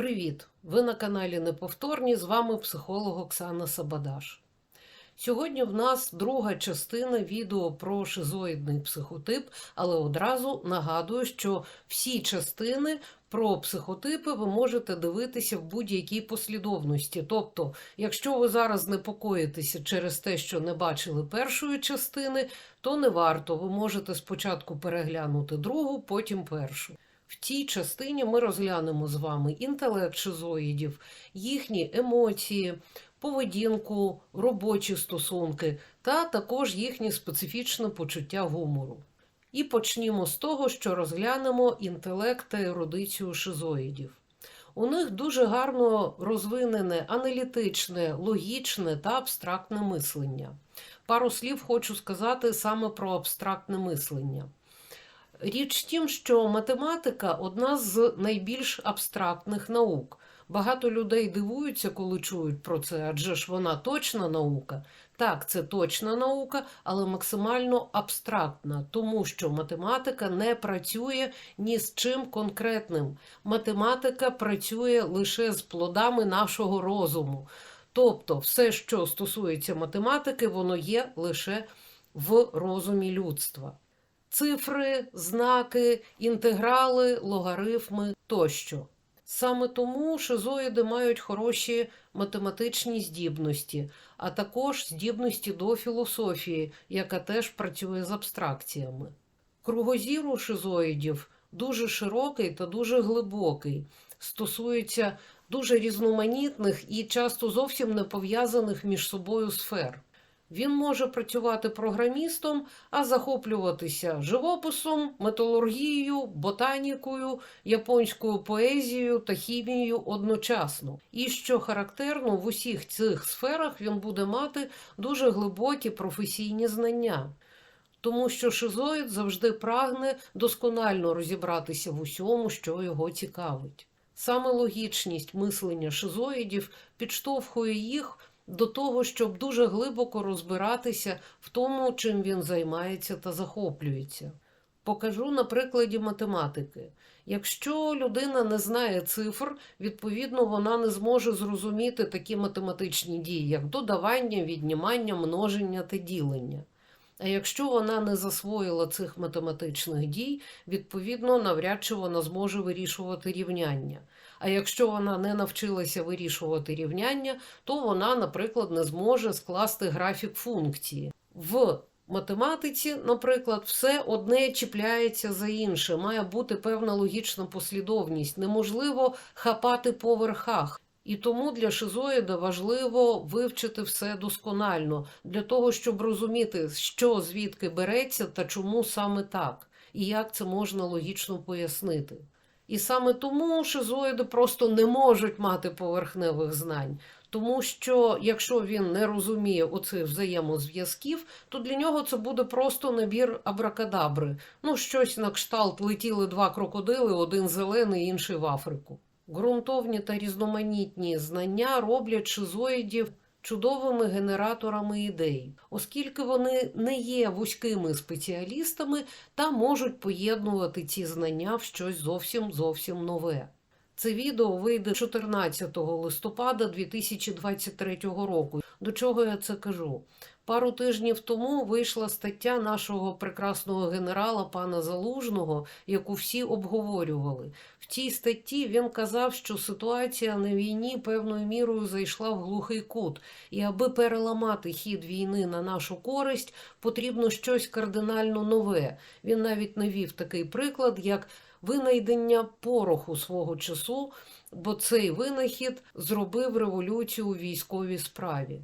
Привіт! Ви на каналі Неповторні. З вами психолог Оксана Сабадаш. Сьогодні в нас друга частина відео про шизоїдний психотип, але одразу нагадую, що всі частини про психотипи ви можете дивитися в будь-якій послідовності. Тобто, якщо ви зараз непокоїтеся через те, що не бачили першої частини, то не варто. Ви можете спочатку переглянути другу, потім першу. В цій частині ми розглянемо з вами інтелект шизоїдів, їхні емоції, поведінку, робочі стосунки та також їхнє специфічне почуття гумору. І почнімо з того, що розглянемо інтелект та ерудицію шизоїдів. У них дуже гарно розвинене аналітичне, логічне та абстрактне мислення. Пару слів хочу сказати саме про абстрактне мислення. Річ тім, що математика одна з найбільш абстрактних наук. Багато людей дивуються, коли чують про це, адже ж вона точна наука. Так, це точна наука, але максимально абстрактна, тому що математика не працює ні з чим конкретним. Математика працює лише з плодами нашого розуму. Тобто, все, що стосується математики, воно є лише в розумі людства цифри, знаки, інтеграли, логарифми тощо. Саме тому шизоїди мають хороші математичні здібності, а також здібності до філософії, яка теж працює з абстракціями. Кругозір у шизоїдів дуже широкий та дуже глибокий, стосується дуже різноманітних і часто зовсім не пов'язаних між собою сфер. Він може працювати програмістом, а захоплюватися живописом, металургією, ботанікою, японською поезією та хімією одночасно. І що характерно, в усіх цих сферах він буде мати дуже глибокі професійні знання. Тому що шизоїд завжди прагне досконально розібратися в усьому, що його цікавить. Саме логічність мислення шизоїдів підштовхує їх до того, щоб дуже глибоко розбиратися в тому, чим він займається та захоплюється. Покажу на прикладі математики. Якщо людина не знає цифр, відповідно вона не зможе зрозуміти такі математичні дії, як додавання, віднімання, множення та ділення. А якщо вона не засвоїла цих математичних дій, відповідно, навряд чи вона зможе вирішувати рівняння. А якщо вона не навчилася вирішувати рівняння, то вона, наприклад, не зможе скласти графік функції. В математиці, наприклад, все одне чіпляється за інше, має бути певна логічна послідовність, неможливо хапати по верхах. І тому для шизоїда важливо вивчити все досконально для того, щоб розуміти, що звідки береться та чому саме так, і як це можна логічно пояснити. І саме тому шизоїди просто не можуть мати поверхневих знань. Тому що якщо він не розуміє оцих взаємозв'язків, то для нього це буде просто набір абракадабри. Ну, щось на кшталт летіли два крокодили, один зелений, інший в Африку. Ґрунтовні та різноманітні знання роблять шизоїдів чудовими генераторами ідей, оскільки вони не є вузькими спеціалістами та можуть поєднувати ці знання в щось зовсім зовсім нове. Це відео вийде 14 листопада 2023 року. До чого я це кажу? Пару тижнів тому вийшла стаття нашого прекрасного генерала пана Залужного, яку всі обговорювали. В цій статті він казав, що ситуація на війні певною мірою зайшла в глухий кут, і аби переламати хід війни на нашу користь, потрібно щось кардинально нове. Він навіть навів такий приклад, як винайдення пороху свого часу, бо цей винахід зробив революцію у військовій справі.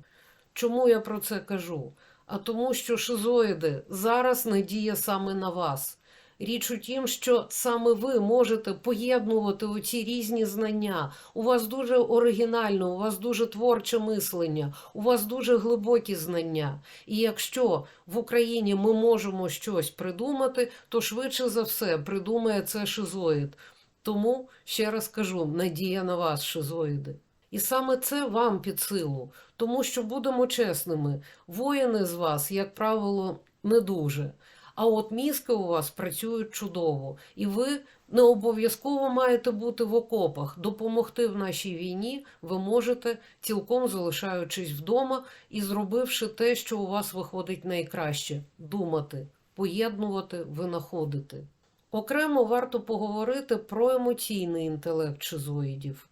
Чому я про це кажу? А тому, що шизоїди зараз надія саме на вас. Річ у тім, що саме ви можете поєднувати оці різні знання. У вас дуже оригінально, у вас дуже творче мислення, у вас дуже глибокі знання. І якщо в Україні ми можемо щось придумати, то швидше за все придумає це шизоїд. Тому ще раз кажу: надія на вас, шизоїди. І саме це вам під силу, тому що будемо чесними, воїни з вас, як правило, не дуже. А от мізки у вас працюють чудово, і ви не обов'язково маєте бути в окопах. Допомогти в нашій війні ви можете, цілком залишаючись вдома і зробивши те, що у вас виходить найкраще думати, поєднувати, винаходити. Окремо варто поговорити про емоційний інтелект шизоїдів.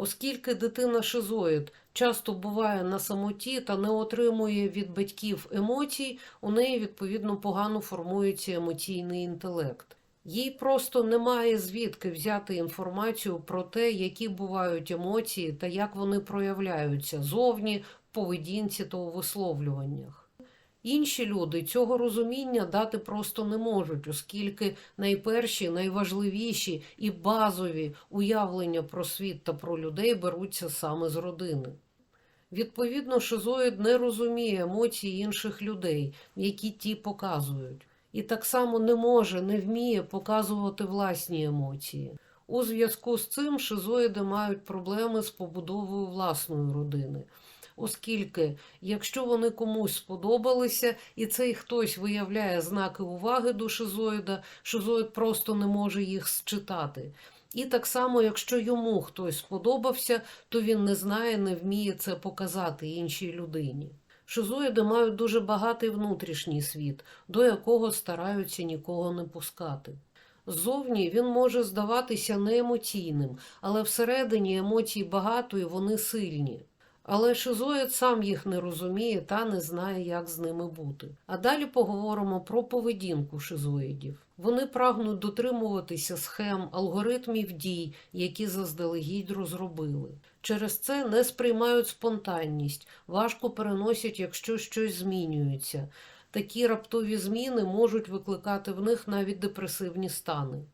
Оскільки дитина шизоїд часто буває на самоті та не отримує від батьків емоцій, у неї відповідно погано формується емоційний інтелект. Їй просто немає звідки взяти інформацію про те, які бувають емоції та як вони проявляються зовні, поведінці та у висловлюваннях. Інші люди цього розуміння дати просто не можуть, оскільки найперші, найважливіші і базові уявлення про світ та про людей беруться саме з родини. Відповідно, шизоїд не розуміє емоції інших людей, які ті показують, і так само не може, не вміє показувати власні емоції. У зв'язку з цим шизоїди мають проблеми з побудовою власної родини оскільки, якщо вони комусь сподобалися, і цей хтось виявляє знаки уваги до шизоїда, шизоїд просто не може їх считати. І так само, якщо йому хтось сподобався, то він не знає, не вміє це показати іншій людині. Шизоїди мають дуже багатий внутрішній світ, до якого стараються нікого не пускати. Ззовні він може здаватися неемоційним, але всередині емоцій багато і вони сильні. Але шизоїд сам їх не розуміє та не знає, як з ними бути. А далі поговоримо про поведінку шизоїдів. Вони прагнуть дотримуватися схем, алгоритмів дій, які заздалегідь розробили. Через це не сприймають спонтанність, важко переносять, якщо щось змінюється. Такі раптові зміни можуть викликати в них навіть депресивні стани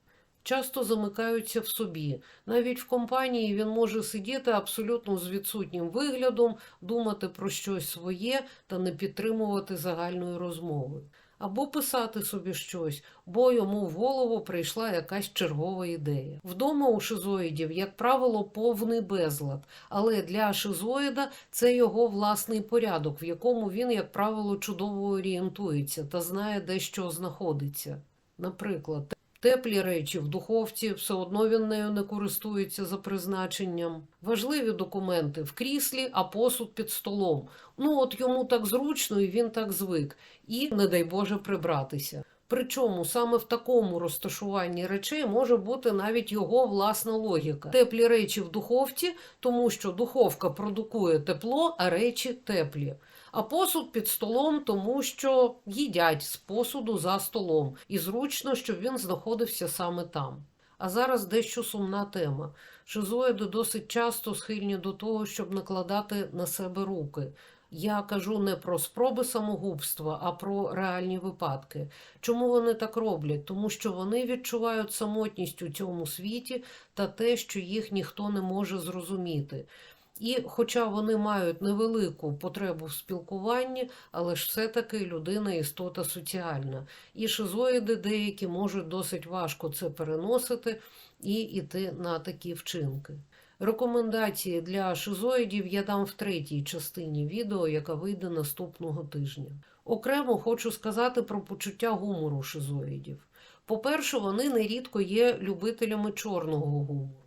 часто замикаються в собі. Навіть в компанії він може сидіти абсолютно з відсутнім виглядом, думати про щось своє та не підтримувати загальної розмови. Або писати собі щось, бо йому в голову прийшла якась чергова ідея. Вдома у шизоїдів, як правило, повний безлад, але для шизоїда це його власний порядок, в якому він, як правило, чудово орієнтується та знає, де що знаходиться. Наприклад, Теплі речі в духовці, все одно він нею не користується за призначенням. Важливі документи в кріслі, а посуд під столом. Ну от йому так зручно і він так звик, і, не дай Боже, прибратися. Причому саме в такому розташуванні речей може бути навіть його власна логіка. Теплі речі в духовці, тому що духовка продукує тепло, а речі теплі а посуд під столом, тому що їдять з посуду за столом, і зручно, щоб він знаходився саме там. А зараз дещо сумна тема. Шизоїди досить часто схильні до того, щоб накладати на себе руки. Я кажу не про спроби самогубства, а про реальні випадки. Чому вони так роблять? Тому що вони відчувають самотність у цьому світі та те, що їх ніхто не може зрозуміти. І, хоча вони мають невелику потребу в спілкуванні, але ж все-таки людина істота соціальна. І шизоїди деякі можуть досить важко це переносити і йти на такі вчинки. Рекомендації для шизоїдів я дам в третій частині відео, яка вийде наступного тижня. Окремо хочу сказати про почуття гумору шизоїдів. По-перше, вони нерідко є любителями чорного гумору.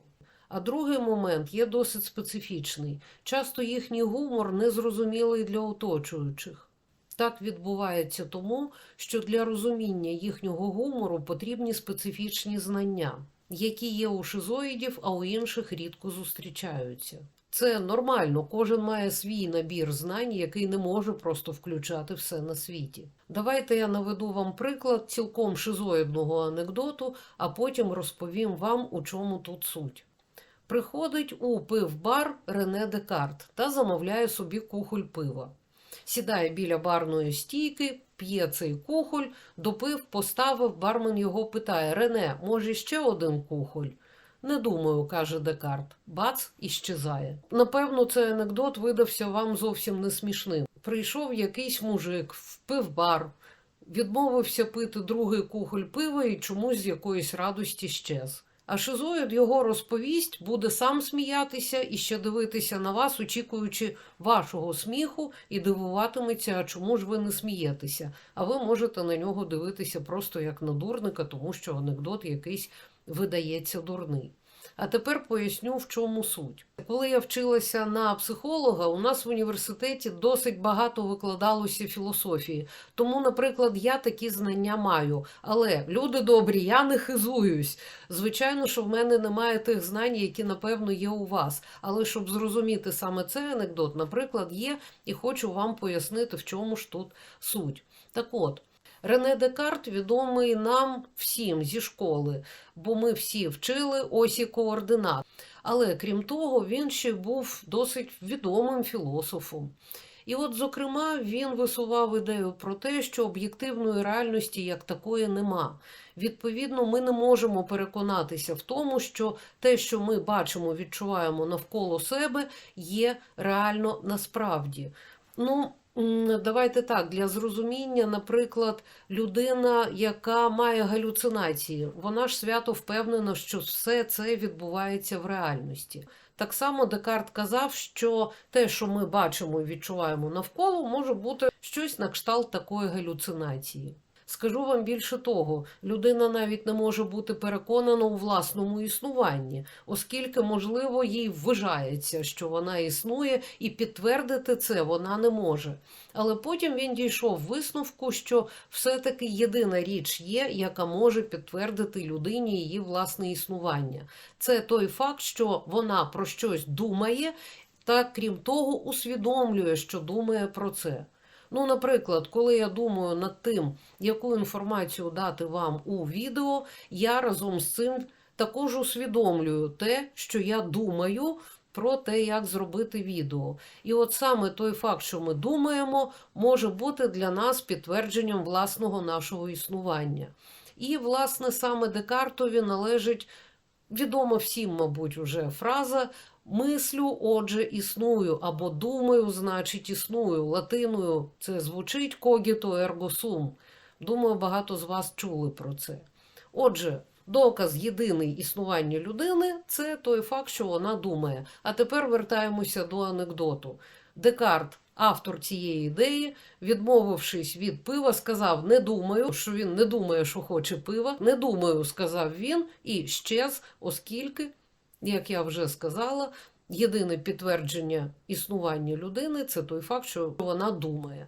А другий момент є досить специфічний. Часто їхній гумор незрозумілий для оточуючих. Так відбувається тому, що для розуміння їхнього гумору потрібні специфічні знання, які є у шизоїдів, а у інших рідко зустрічаються. Це нормально, кожен має свій набір знань, який не може просто включати все на світі. Давайте я наведу вам приклад цілком шизоїдного анекдоту, а потім розповім вам, у чому тут суть. Приходить у пивбар Рене Декарт та замовляє собі кухоль пива. Сідає біля барної стійки, п'є цей кухоль, допив, поставив, бармен його питає Рене, може, ще один кухоль? Не думаю, каже Декарт. Бац і щезає. Напевно, цей анекдот видався вам зовсім не смішним. Прийшов якийсь мужик в пивбар, відмовився пити другий кухоль пива і чомусь з якоїсь радості щез. А шизоїд його розповість, буде сам сміятися і ще дивитися на вас, очікуючи вашого сміху, і дивуватиметься, а чому ж ви не смієтеся. А ви можете на нього дивитися просто як на дурника, тому що анекдот якийсь видається дурний. А тепер поясню, в чому суть. Коли я вчилася на психолога, у нас в університеті досить багато викладалося філософії. Тому, наприклад, я такі знання маю. Але люди добрі, я не хизуюсь. Звичайно, що в мене немає тих знань, які, напевно, є у вас. Але щоб зрозуміти саме цей анекдот, наприклад, є, і хочу вам пояснити, в чому ж тут суть. Так от. Рене Декарт відомий нам всім зі школи, бо ми всі вчили осі координат. Але крім того, він ще був досить відомим філософом. І от, зокрема, він висував ідею про те, що об'єктивної реальності як такої нема. Відповідно, ми не можемо переконатися в тому, що те, що ми бачимо, відчуваємо навколо себе, є реально насправді. Ну, Давайте так, для зрозуміння, наприклад, людина, яка має галюцинації, вона ж свято впевнена, що все це відбувається в реальності. Так само Декарт казав, що те, що ми бачимо і відчуваємо навколо, може бути щось на кшталт такої галюцинації. Скажу вам більше того, людина навіть не може бути переконана у власному існуванні, оскільки, можливо, їй вважається, що вона існує, і підтвердити це вона не може. Але потім він дійшов висновку, що все-таки єдина річ є, яка може підтвердити людині її власне існування. Це той факт, що вона про щось думає, та крім того, усвідомлює, що думає про це. Ну, наприклад, коли я думаю над тим, яку інформацію дати вам у відео, я разом з цим також усвідомлюю те, що я думаю про те, як зробити відео. І от саме той факт, що ми думаємо, може бути для нас підтвердженням власного нашого існування. І, власне, саме Декартові належить відома всім, мабуть, уже фраза Мислю, отже, існую, або думаю, значить, існую. Латиною це звучить когіто сум. Думаю, багато з вас чули про це. Отже, доказ єдиний існування людини це той факт, що вона думає. А тепер вертаємося до анекдоту. Декарт, автор цієї ідеї, відмовившись від пива, сказав: Не думаю, що він не думає, що хоче пива. Не думаю, сказав він, і щез, оскільки. Як я вже сказала, єдине підтвердження існування людини це той факт, що вона думає.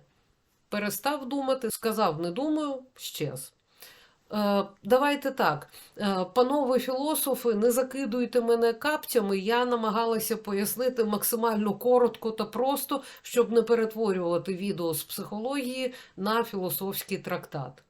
Перестав думати, сказав не думаю, щез. Е, давайте так, е, панове філософи, не закидуйте мене капцями. Я намагалася пояснити максимально коротко та просто, щоб не перетворювати відео з психології на філософський трактат.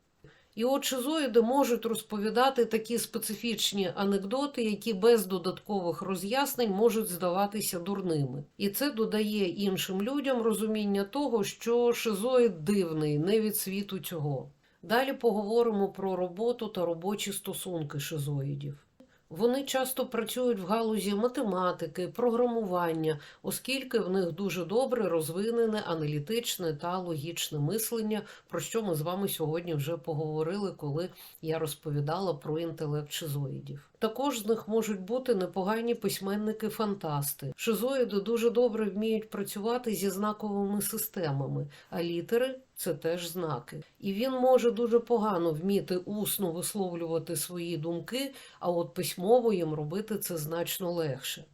І от шизоїди можуть розповідати такі специфічні анекдоти, які без додаткових роз'яснень можуть здаватися дурними. І це додає іншим людям розуміння того, що шизоїд дивний, не від світу цього. Далі поговоримо про роботу та робочі стосунки шизоїдів. Вони часто працюють в галузі математики, програмування, оскільки в них дуже добре розвинене аналітичне та логічне мислення, про що ми з вами сьогодні вже поговорили, коли я розповідала про інтелект шизоїдів. Також з них можуть бути непогані письменники-фантасти. Шизоїди дуже добре вміють працювати зі знаковими системами, а літери це теж знаки. І він може дуже погано вміти усно висловлювати свої думки, а от письмово їм робити це значно легше.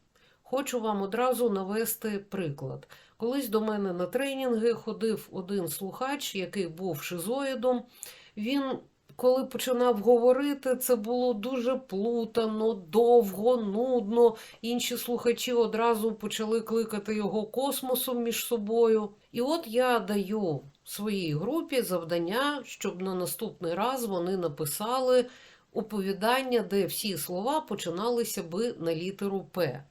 Хочу вам одразу навести приклад. Колись до мене на тренінги ходив один слухач, який був шизоїдом. Він коли починав говорити, це було дуже плутано, довго, нудно. Інші слухачі одразу почали кликати його космосом між собою. І от я даю своїй групі завдання, щоб на наступний раз вони написали оповідання, де всі слова починалися би на літеру П.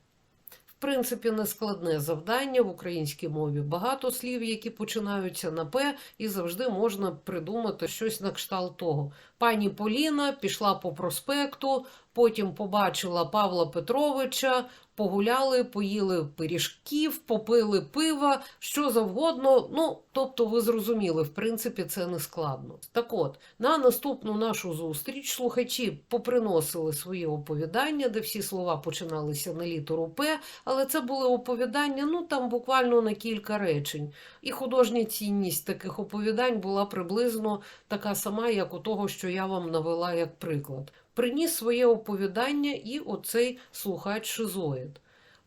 Принципі, нескладне завдання в українській мові. Багато слів, які починаються на П, і завжди можна придумати щось на кшталт того. Пані Поліна пішла по проспекту, потім побачила Павла Петровича, погуляли, поїли пиріжків, попили пива, що завгодно. Ну, тобто, ви зрозуміли, в принципі, це не складно. Так от, на наступну нашу зустріч слухачі поприносили свої оповідання, де всі слова починалися на літеру П, але це були оповідання, ну там буквально на кілька речень. І художня цінність таких оповідань була приблизно така сама, як у того, що я вам навела як приклад. Приніс своє оповідання і оцей слухач шизоїд.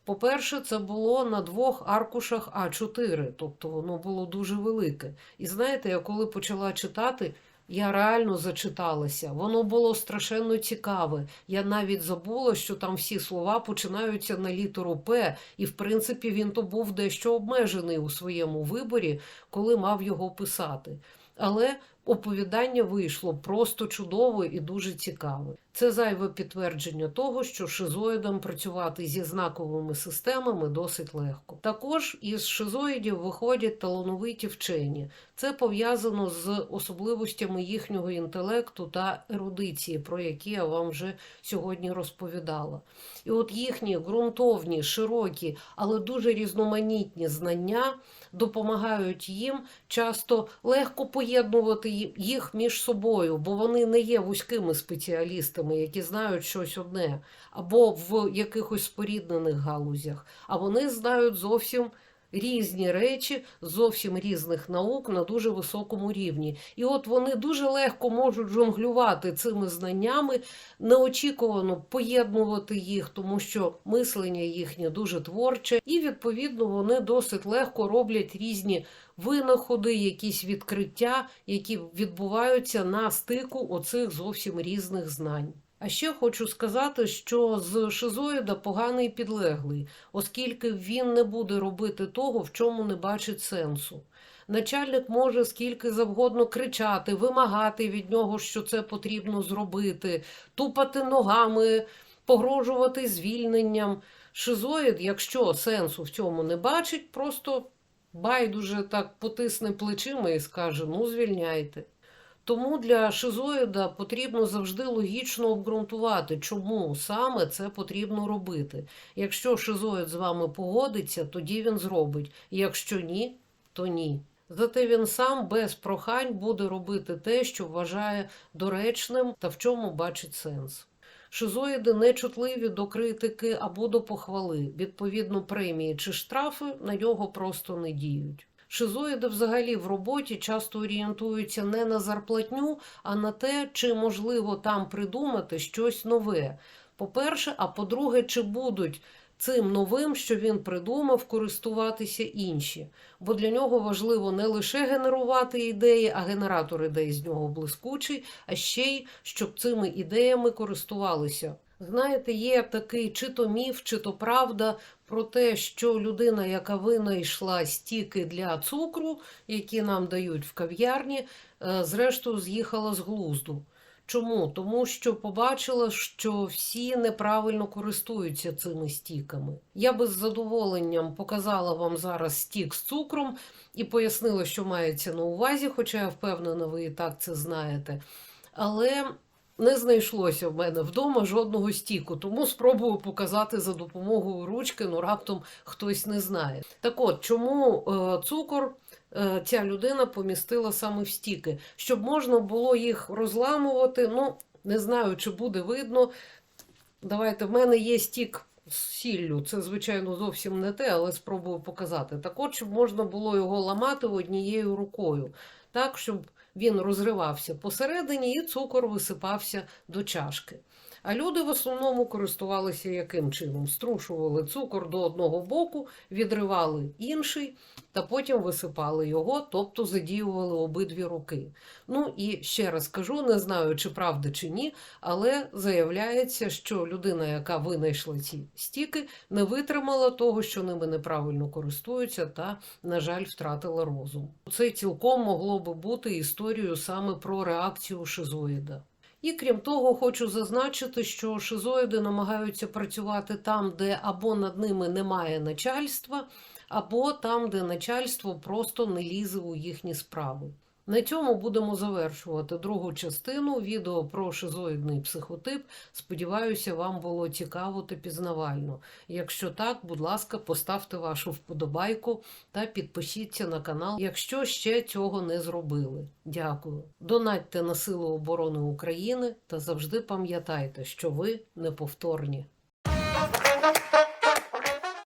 По-перше, це було на двох аркушах А4, тобто воно було дуже велике. І знаєте, я коли почала читати, я реально зачиталася. Воно було страшенно цікаве. Я навіть забула, що там всі слова починаються на літеру П, і в принципі він то був дещо обмежений у своєму виборі, коли мав його писати. Але оповідання вийшло просто чудово і дуже цікаве. Це зайве підтвердження того, що шизоїдам працювати зі знаковими системами досить легко. Також із шизоїдів виходять талановиті вчені. Це пов'язано з особливостями їхнього інтелекту та ерудиції, про які я вам вже сьогодні розповідала. І от їхні ґрунтовні, широкі, але дуже різноманітні знання допомагають їм часто легко поєднувати їх між собою, бо вони не є вузькими спеціалістами, які знають щось одне, або в якихось споріднених галузях, а вони знають зовсім. Різні речі зовсім різних наук на дуже високому рівні. І от вони дуже легко можуть жонглювати цими знаннями, неочікувано поєднувати їх, тому що мислення їхнє дуже творче, і відповідно вони досить легко роблять різні винаходи, якісь відкриття, які відбуваються на стику оцих зовсім різних знань. А ще хочу сказати, що з шизоїда поганий підлеглий, оскільки він не буде робити того, в чому не бачить сенсу. Начальник може скільки завгодно кричати, вимагати від нього, що це потрібно зробити, тупати ногами, погрожувати звільненням. Шизоїд, якщо сенсу в цьому не бачить, просто байдуже так потисне плечима і скаже: ну, звільняйте. Тому для шизоїда потрібно завжди логічно обґрунтувати, чому саме це потрібно робити. Якщо шизоїд з вами погодиться, тоді він зробить. Якщо ні, то ні. Зате він сам без прохань буде робити те, що вважає доречним та в чому бачить сенс. Шизоїди нечутливі до критики або до похвали. Відповідно, премії чи штрафи на нього просто не діють. Шизоїди взагалі в роботі часто орієнтуються не на зарплатню, а на те, чи можливо там придумати щось нове. По-перше, а по-друге, чи будуть цим новим, що він придумав, користуватися інші. Бо для нього важливо не лише генерувати ідеї, а генератор ідей з нього блискучий, а ще й щоб цими ідеями користувалися. Знаєте, є такий чи то міф, чи то правда про те, що людина, яка винайшла стіки для цукру, які нам дають в кав'ярні, е, зрештою з'їхала з глузду. Чому? Тому що побачила, що всі неправильно користуються цими стіками. Я би з задоволенням показала вам зараз стік з цукром і пояснила, що мається на увазі, хоча я впевнена, ви і так це знаєте. Але не знайшлося в мене вдома жодного стіку, тому спробую показати за допомогою ручки, ну раптом хтось не знає. Так от, чому е, цукор е, ця людина помістила саме в стіки, щоб можна було їх розламувати. Ну, не знаю, чи буде видно. Давайте, в мене є стік з сіллю. Це, звичайно, зовсім не те, але спробую показати. Так от, щоб можна було його ламати однією рукою, так, щоб він розривався посередині і цукор висипався до чашки. А люди в основному користувалися яким чином? Струшували цукор до одного боку, відривали інший, та потім висипали його, тобто задіювали обидві руки. Ну і ще раз кажу, не знаю, чи правда, чи ні, але заявляється, що людина, яка винайшла ці стіки, не витримала того, що ними неправильно користуються, та, на жаль, втратила розум. Це цілком могло би бути історією саме про реакцію шизоїда. І крім того, хочу зазначити, що шизоїди намагаються працювати там, де або над ними немає начальства, або там, де начальство просто не лізе у їхні справи. На цьому будемо завершувати другу частину відео про шизоїдний психотип. Сподіваюся, вам було цікаво та пізнавально. Якщо так, будь ласка, поставте вашу вподобайку та підпишіться на канал, якщо ще цього не зробили. Дякую. Донатьте на Сили оборони України та завжди пам'ятайте, що ви неповторні.